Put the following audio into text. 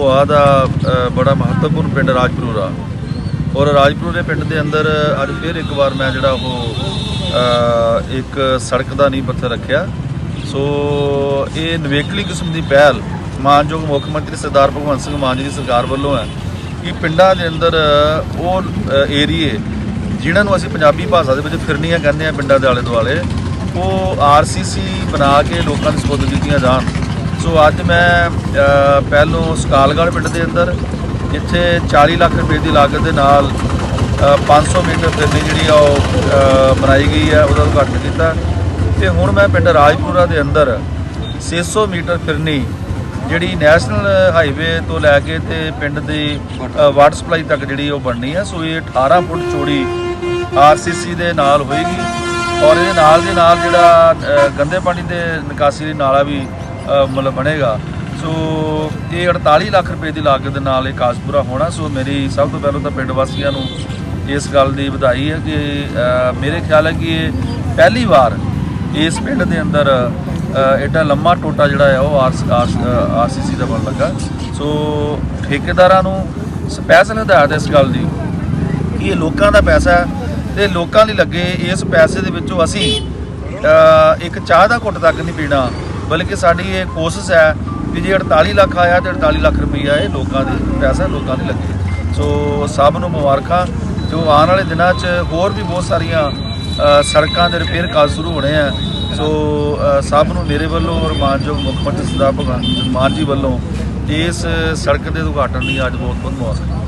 ਭੋਆ ਦਾ ਬੜਾ ਮਹੱਤਵਪੂਰਨ ਪਿੰਡ ਰਾਜਪੁਰਾ ਔਰ ਰਾਜਪੁਰੇ ਪਿੰਡ ਦੇ ਅੰਦਰ ਅੱਜ ਫਿਰ ਇੱਕ ਵਾਰ ਮੈਂ ਜਿਹੜਾ ਉਹ ਇੱਕ ਸੜਕ ਦਾ ਨੀਂਹ ਪੱਥਰ ਰੱਖਿਆ। ਸੋ ਇਹ ਨਵੇਕਲੀ ਕਿਸਮ ਦੀ ਪਹਿਲ ਮਾਨਯੋਗ ਮੁੱਖ ਮੰਤਰੀ ਸਰਦਾਰ ਭਗਵੰਤ ਸਿੰਘ ਮਾਨ ਜੀ ਦੀ ਸਰਕਾਰ ਵੱਲੋਂ ਹੈ ਕਿ ਪਿੰਡਾਂ ਦੇ ਅੰਦਰ ਉਹ ਏਰੀਏ ਜਿਨ੍ਹਾਂ ਨੂੰ ਅਸੀਂ ਪੰਜਾਬੀ ਭਾਸ਼ਾ ਦੇ ਵਿੱਚ ਫਿਰਨੀਆਂ ਕਹਿੰਦੇ ਆ ਪਿੰਡਾਂ ਦੇ ਆਲੇ ਦੁਆਲੇ, ਉਹ ਆਰਸੀਸੀ ਬਣਾ ਕੇ ਲੋਕਾਂ ਨੂੰ ਸਪੁਰਦ ਕੀਤੀਆਂ ਜਾਣ। ਸੋ ਅੱਜ ਮੈਂ ਪਹਿਲੋਂ ਸਕਾਲਗੜ੍ਹ ਪਿੰਡ ਦੇ ਅੰਦਰ ਜਿੱਥੇ 40 ਲੱਖ ਰੁਪਏ ਦੀ ਲਾਗਤ ਦੇ ਨਾਲ ਅ, 500 ਮੀਟਰ ਫਿਰਨੀ ਜਿਹੜੀ ਆ ਉਹ ਬਣਾਈ ਗਈ ਹੈ ਉਹਦਾ ਉਦਘਾਟਨ ਕੀਤਾ। ਤੇ ਹੁਣ ਮੈਂ ਪਿੰਡ ਰਾਜਪੁਰਾ ਦੇ ਅੰਦਰ 600 ਮੀਟਰ ਫਿਰਨੀ ਜਿਹੜੀ ਨੈਸ਼ਨਲ ਹਾਈਵੇ ਤੋਂ ਲੈ ਕੇ ਤੇ ਪਿੰਡ ਦੀ ਵਾਟਰ ਸਪਲਾਈ ਤੱਕ ਜਿਹੜੀ ਉਹ ਬਣਨੀ ਹੈ ਸੋ ਇਹ 18 ਫੁੱਟ ਚੌੜੀ ਆਰਸੀਸੀ ਦੇ ਨਾਲ ਹੋਏਗੀ। ਔਰ ਇਹਦੇ ਨਾਲ ਦੇ ਨਾਲ ਜਿਹੜਾ ਗੰਦੇ ਪਾਣੀ ਦੇ ਨਿਕਾਸੀ ਲਈ ਨਾਲਾ ਵੀ ਮਤਲਬ ਬਣੇਗਾ। ਸੋ ਇਹ 48 ਲੱਖ ਰੁਪਏ ਦੀ ਲਾਗਤ ਦੇ ਨਾਲ ਇਹ ਕਾਜ ਪੂਰਾ ਹੋਣਾ। ਸੋ ਮੇਰੀ ਸਭ ਤੋਂ ਪਹਿਲਾਂ ਤਾਂ ਪਿੰਡ ਵਾਸੀਆਂ ਨੂੰ ਇਸ ਗੱਲ ਦੀ ਵਧਾਈ ਹੈ ਕਿ ਮੇਰੇ ਖਿਆਲ ਹੈ ਕਿ ਇਹ ਪਹਿਲੀ ਵਾਰ ਇਸ ਪਿੰਡ ਦੇ ਅੰਦਰ ਐਡਾ ਲੰਮਾ ਟੋਟਾ ਜਿਹੜਾ ਹੈ ਉਹ ਆਰਸੀਸੀ ਦਾ ਬਣ ਲੱਗਾ। ਸੋ ਠੇਕੇਦਾਰਾਂ ਨੂੰ ਸਪੈਸ਼ਲ ਹਦਾਇਤ ਇਸ ਗੱਲ ਦੀ ਕਿ ਇਹ ਲੋਕਾਂ ਦਾ ਪੈਸਾ ਹੈ ਤੇ ਲੋਕਾਂ ਲਈ ਲੱਗੇ ਇਸ ਪੈਸੇ ਦੇ ਵਿੱਚੋਂ ਅਸੀਂ ਇੱਕ ਚਾਹ ਦਾ ਘੁੱਟ ਤੱਕ ਨਹੀਂ ਪੀਣਾ। ਬਲਕਿ ਸਾਡੀ ਇਹ ਕੋਸ਼ਿਸ਼ ਹੈ ਕਿ ਜੇ 48 ਲੱਖ ਆਇਆ ਤੇ 48 ਲੱਖ ਰੁਪਈਆ ਇਹ ਲੋਕਾਂ ਦੀ ਪੈਸਾ ਲੋਕਾਂ ਦੀ ਲੱਗੇ। ਸੋ ਸਭ ਨੂੰ ਮੁਬਾਰਕਾਂ। ਜੋ ਆਉਣ ਵਾਲੇ ਦਿਨਾਂ 'ਚ ਹੋਰ ਵੀ ਬਹੁਤ ਸਾਰੀਆਂ ਸੜਕਾਂ ਦੇ ਰਿਪੇਅਰ ਕਾਜ ਸ਼ੁਰੂ ਹੋਣੇ ਆ, ਸੋ ਸਭ ਨੂੰ ਮੇਰੇ ਵੱਲੋਂ ਔਰ ਮਾਨਯੋਗ ਮੁੱਖ ਮੰਤਰੀ ਸਰਦਾਰ ਭਗਵੰਤ ਮਾਨ ਜੀ ਵੱਲੋਂ ਇਸ ਸੜਕ ਦੇ ਉਦਘਾਟਨ ਲਈ ਅੱਜ ਬਹੁਤ ਬਹੁਤ ਮੁਬਾਰਕਾਂ।